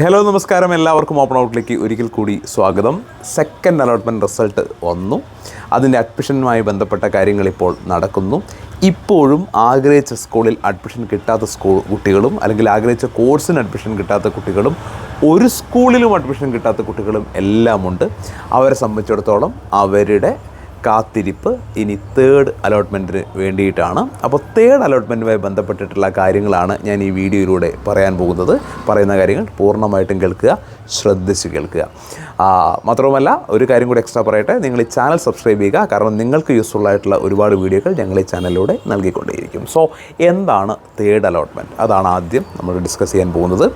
Hello നമസ്കാരം. എല്ലാവർക്കും open ഔട്ടിലേക്ക് ഒരിക്കൽ കൂടി സ്വാഗതം. സെക്കൻഡ് അലോട്ട്മെന്റ് റിസൾട്ട് വന്നു. അതിന്റെ അഡ്മിഷനുമായി ബന്ധപ്പെട്ട കാര്യങ്ങൾ ഇപ്പോൾ നടക്കുന്നു. ഇപ്പോഴും ആഗ്രഹിച്ച സ്കൂളിൽ അഡ്മിഷൻ കിട്ടാത്ത സ്കൂൾ കുട്ടികളും അല്ലെങ്കിൽ ആഗ്രഹിച്ച കോഴ്സിന് അഡ്മിഷൻ കിട്ടാത്ത കുട്ടികളും ഒരു സ്കൂളിലും അഡ്മിഷൻ കിട്ടാത്ത കുട്ടികളും എല്ലാമുണ്ട്. അവരെ സംബന്ധിച്ചിടത്തോളം അവരുടെ കാത്തിരിപ്പ്. ഇനി തേർഡ് അലോട്ട്മെന്റിന് വേണ്ടിയിട്ടാണ്. അപ്പോൾ തേർഡ് അലോട്ട്മെന്റുമായി ബന്ധപ്പെട്ടിട്ടുള്ള കാര്യങ്ങളാണ് ഞാൻ ഈ വീഡിയോയിലൂടെ പറയാൻ പോകുന്നത്. പറയുന്ന കാര്യങ്ങൾ പൂർണമായിട്ടും കേൾക്കുക ശ്രദ്ധിച്ച് കേൾക്കുക. മാത്രവുമല്ല ഒരു കാര്യം കൂടി എക്സ്ട്രാ പറയട്ടെ. നിങ്ങൾ ഈ ചാനൽ സബ്സ്ക്രൈബ് ചെയ്യുക. കാരണം നിങ്ങൾക്ക് യൂസ്ഫുൾ ആയിട്ടുള്ള ഒരുപാട് വീഡിയോകൾ ഞങ്ങൾ ഈ ചാനലിലൂടെ നൽകിക്കൊണ്ടേയിരിക്കും. സോ എന്താണ് തേർഡ് അലോട്ട്മെന്റ് അതാണ് ആദ്യം നമ്മൾ ഡിസ്കസ് ചെയ്യാൻ പോകുന്നത്.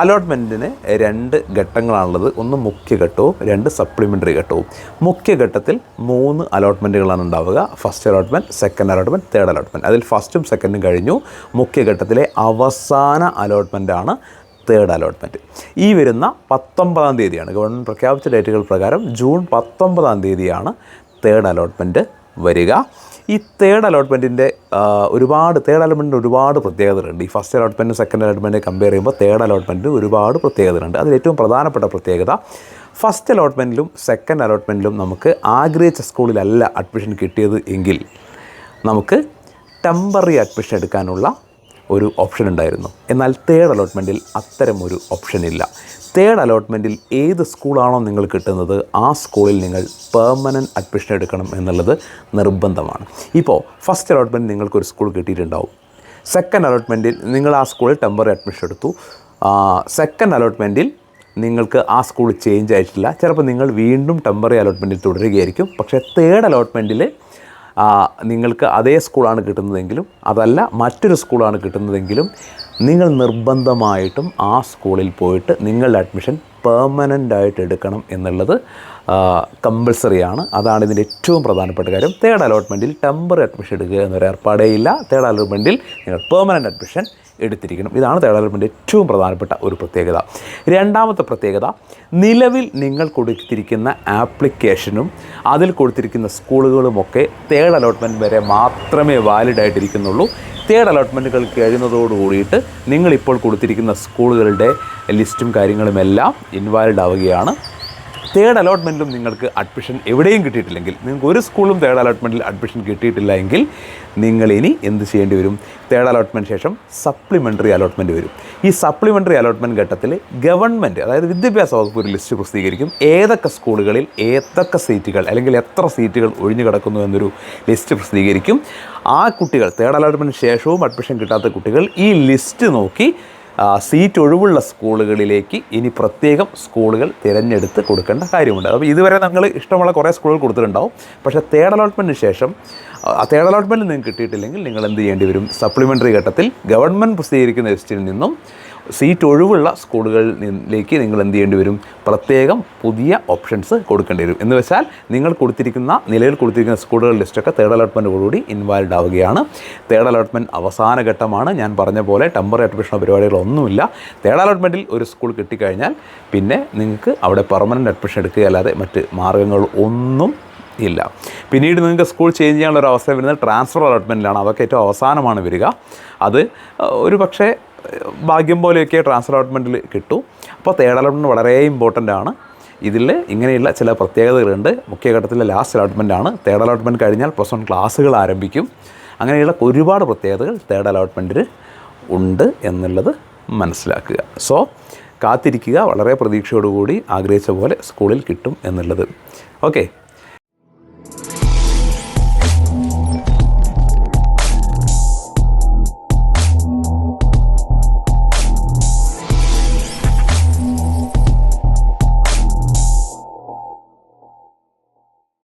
അലോട്ട്മെന്റിന് രണ്ട് ഘട്ടങ്ങളാണുള്ളത്. ഒന്ന് മുഖ്യഘട്ടവും രണ്ട് സപ്ലിമെന്ററി ഘട്ടവും. മുഖ്യഘട്ടത്തിൽ മൂന്ന് അലോട്ട്മെന്റുകളാണ് ഉണ്ടാവുക. First allotment second allotment third allotment അതിൽ ഫസ്റ്റും സെക്കൻഡും കഴിഞ്ഞു. മുഖ്യഘട്ടത്തിലെ അവസാന അലോട്ട്മെന്റാണ് തേർഡ് അലോട്ട്മെന്റ് ഈ വരുന്ന പത്തൊമ്പതാം തീയതിയാണ്. ഗവൺമെന്റ് പ്രഖ്യാപിച്ച ഡേറ്റുകൾ പ്രകാരം ജൂൺ പത്തൊമ്പതാം തീയതിയാണ് തേർഡ് അലോട്ട്മെന്റ് വരിക. ഈ തേർഡ് അലോട്ട്മെന്റിന്റെ ഒരുപാട് തേർഡ് അലോട്ട്മെന്റിന് ഒരുപാട് പ്രത്യേകതകളുണ്ട്. ഈ ഫസ്റ്റ് അലോട്ട്മെന്റും സെക്കൻഡ് അലോട്ട്മെന്റ് കമ്പയർ ചെയ്യുമ്പോൾ തേർഡ് അലോട്ട്മെന്റിന് ഒരുപാട് പ്രത്യേകതകളുണ്ട്. അതിൽ ഏറ്റവും പ്രധാനപ്പെട്ട പ്രത്യേകത ഫസ്റ്റ് അലോട്ട്മെന്റിലും സെക്കൻഡ് അലോട്ട്മെന്റിലും നമുക്ക് ആഗ്രഹിച്ച സ്കൂളിലല്ല അഡ്മിഷൻ കിട്ടിയത് എങ്കിൽ നമുക്ക് ടെമ്പററി അഡ്മിഷൻ എടുക്കാനുള്ള ഒരു ഓപ്ഷൻ ഉണ്ടായിരുന്നു. എന്നാൽ തേർഡ് അലോട്ട്മെന്റിൽ അത്തരം ഒരു ഓപ്ഷൻ ഇല്ല. തേർഡ് അലോട്ട്മെന്റിൽ ഏത് സ്കൂളാണോ നിങ്ങൾ കിട്ടുന്നത് ആ സ്കൂളിൽ നിങ്ങൾ പെർമനന്റ് അഡ്മിഷൻ എടുക്കണം എന്നുള്ളത് നിർബന്ധമാണ്. ഇപ്പോൾ ഫസ്റ്റ് അലോട്ട്മെന്റ് നിങ്ങൾക്കൊരു സ്കൂൾ കിട്ടിയിട്ടുണ്ടാവും. സെക്കൻഡ് അലോട്ട്മെന്റിൽ നിങ്ങൾ ആ സ്കൂളിൽ ടെമ്പററി അഡ്മിഷൻ എടുത്തു. സെക്കൻഡ് അലോട്ട്മെന്റിൽ നിങ്ങൾക്ക് ആ സ്കൂൾ ചേഞ്ച് ആയിട്ടില്ല. ചിലപ്പോൾ നിങ്ങൾ വീണ്ടും ടെമ്പററി അലോട്ട്മെന്റിൽ തുടരുകയായിരിക്കും. പക്ഷേ തേർഡ് അലോട്ട്മെന്റിൽ നിങ്ങൾക്ക് അതേ സ്കൂളാണ് കിട്ടുന്നതെങ്കിലും അതല്ല മറ്റൊരു സ്കൂളാണ് കിട്ടുന്നതെങ്കിലും നിങ്ങൾ നിർബന്ധമായിട്ടും ആ സ്കൂളിൽ പോയിട്ട് നിങ്ങളുടെ അഡ്മിഷൻ പെർമനന്റ് ആയിട്ട് എടുക്കണം എന്നുള്ളത് കമ്പൽസറിയാണ് അതാണ് ഇതിന്റെ ഏറ്റവും പ്രധാനപ്പെട്ട കാര്യം. തേർഡ് അലോട്ട്മെന്റിൽ ടെമ്പററി അഡ്മിഷൻ എടുക്കുക എന്നൊരു ഏർപ്പാടേ ഇല്ല. തേർഡ് അലോട്ട്മെന്റിൽ നിങ്ങൾ പെർമനന്റ് അഡ്മിഷൻ എടുത്തിരിക്കണം. ഇതാണ് തേർഡ് അലോട്ട്മെന്റ് ഏറ്റവും പ്രധാനപ്പെട്ട ഒരു പ്രത്യേകത. രണ്ടാമത്തെ പ്രത്യേകത നിലവിൽ നിങ്ങൾ കൊടുത്തിരിക്കുന്ന ആപ്ലിക്കേഷനും അതിൽ കൊടുത്തിരിക്കുന്ന സ്കൂളുകളുമൊക്കെ തേർഡ് അലോട്ട്മെന്റ് വരെ മാത്രമേ വാലിഡ് ആയിട്ടിരിക്കുന്നുള്ളൂ. തേർഡ് അലോട്ട്മെന്റുകൾ കഴിയുന്നതോട് കൂടിയിട്ട് നിങ്ങളിപ്പോൾ കൊടുത്തിരിക്കുന്ന സ്കൂളുകളുടെ ലിസ്റ്റും കാര്യങ്ങളുമെല്ലാം ഇൻവാലിഡ് ആവുകയാണ്. തേർഡ് അലോട്ട്മെന്റിലും നിങ്ങൾക്ക് അഡ്മിഷൻ എവിടെയും കിട്ടിയിട്ടില്ലെങ്കിൽ നിങ്ങൾക്ക് ഒരു സ്കൂളും തേർഡ് അലോട്ട്മെന്റിൽ അഡ്മിഷൻ കിട്ടിയിട്ടില്ല എങ്കിൽ നിങ്ങൾ ഇനി എന്ത് ചെയ്യേണ്ടി വരും? തേർഡ് അലോട്ട്മെന്റ് ശേഷം സപ്ലിമെന്ററി അലോട്ട്മെന്റ് വരും. ഈ സപ്ലിമെന്ററി അലോട്ട്മെന്റ് ഘട്ടത്തിൽ ഗവൺമെന്റ് അതായത് വിദ്യാഭ്യാസ വകുപ്പ് ഒരു ലിസ്റ്റ് പ്രസിദ്ധീകരിക്കും. ഏതൊക്കെ സ്കൂളുകളിൽ ഏതൊക്കെ സീറ്റുകൾ അല്ലെങ്കിൽ എത്ര സീറ്റുകൾ ഒഴിഞ്ഞു കിടക്കുന്നു എന്നൊരു ലിസ്റ്റ് പ്രസിദ്ധീകരിക്കും. ആ കുട്ടികൾ തേർഡ് അലോട്ട്മെന്റിന് ശേഷവും അഡ്മിഷൻ കിട്ടാത്ത കുട്ടികൾ ഈ ലിസ്റ്റ് നോക്കി സീറ്റ് ഒഴിവുള്ള സ്കൂളുകളിലേക്ക് ഇനി പ്രത്യേകം സ്കൂളുകൾ തിരഞ്ഞെടുത്ത് കൊടുക്കേണ്ട കാര്യമുണ്ട്. അപ്പോൾ ഇതുവരെ നമ്മൾ ഇഷ്ടമുള്ള കുറേ സ്കൂളുകൾ കൊടുത്തിട്ടുണ്ടാവും. പക്ഷേ തേർഡ് അലോട്ട്മെന്റിന് ശേഷം തേർഡ് അലോട്ട്മെന്റ് നിങ്ങൾക്ക് കിട്ടിയിട്ടില്ലെങ്കിൽ നിങ്ങൾ എന്ത് ചെയ്യേണ്ടി വരും? സപ്ലിമെന്ററി ഘട്ടത്തിൽ ഗവൺമെന്റ് പ്രസിദ്ധീകരിക്കുന്ന ലിസ്റ്റിൽ നിന്നും സീറ്റ് ഒഴിവുള്ള സ്കൂളുകളിലേക്ക് നിങ്ങൾ എന്ത് ചെയ്യേണ്ടി വരും? പ്രത്യേകം പുതിയ ഓപ്ഷൻസ് കൊടുക്കേണ്ടി വരും. എന്ന് വെച്ചാൽ നിങ്ങൾ കൊടുത്തിരിക്കുന്ന നിലയിൽ കൊടുത്തിരിക്കുന്ന സ്കൂളുകളുടെ ലിസ്റ്റൊക്കെ തേർഡ് അലോട്ട്മെന്റോടുകൂടി ഇൻവാലിഡ് ആവുകയാണ്. തേർഡ് അലോട്ട്മെന്റ് അവസാന ഘട്ടമാണ്. ഞാൻ പറഞ്ഞ പോലെ ടെമ്പററി അഡ്മിഷൻ പരിപാടികളൊന്നുമില്ല. തേർഡ് അലോട്ട്മെന്റിൽ ഒരു സ്കൂൾ കിട്ടിക്കഴിഞ്ഞാൽ പിന്നെ നിങ്ങൾക്ക് അവിടെ പെർമനന്റ് അഡ്മിഷൻ എടുക്കുകയല്ലാതെ മറ്റ് മാർഗങ്ങൾ ഒന്നും ഇല്ല. പിന്നീട് നിങ്ങൾക്ക് സ്കൂൾ ചേഞ്ച് ചെയ്യാനുള്ള ഒരു അവസരം വരുന്നത് ട്രാൻസ്ഫർ അലോട്ട്മെന്റിലാണ് അതൊക്കെ ഏറ്റവും അവസാനമാണ് വരിക. അത് ഒരു പക്ഷേ ഭാഗ്യം പോലെയൊക്കെ ട്രാൻസ്ഫർ അലോട്ട്മെന്റിൽ കിട്ടും. അപ്പോൾ തേർഡ് അലോട്ട്മെന്റ് വളരെ ഇമ്പോർട്ടന്റ് ആണ്. ഇതിൽ ഇങ്ങനെയുള്ള ചില പ്രത്യേകതകളുണ്ട്. മുഖ്യഘട്ടത്തിലെ ലാസ്റ്റ് അലോട്ട്മെന്റ് ആണ്. തേർഡ് അലോട്ട്മെന്റ് കഴിഞ്ഞാൽ പ്ലസ് വൺ ക്ലാസ്സുകൾ ആരംഭിക്കും. അങ്ങനെയുള്ള ഒരുപാട് പ്രത്യേകതകൾ തേർഡ് അലോട്ട്മെന്റിൽ ഉണ്ട് എന്നുള്ളത് മനസ്സിലാക്കുക. സോ കാത്തിരിക്കുക. വളരെ പ്രതീക്ഷയോടുകൂടി ആഗ്രഹിച്ച പോലെ സ്കൂളിൽ കിട്ടും എന്നുള്ളത്. ഓക്കെ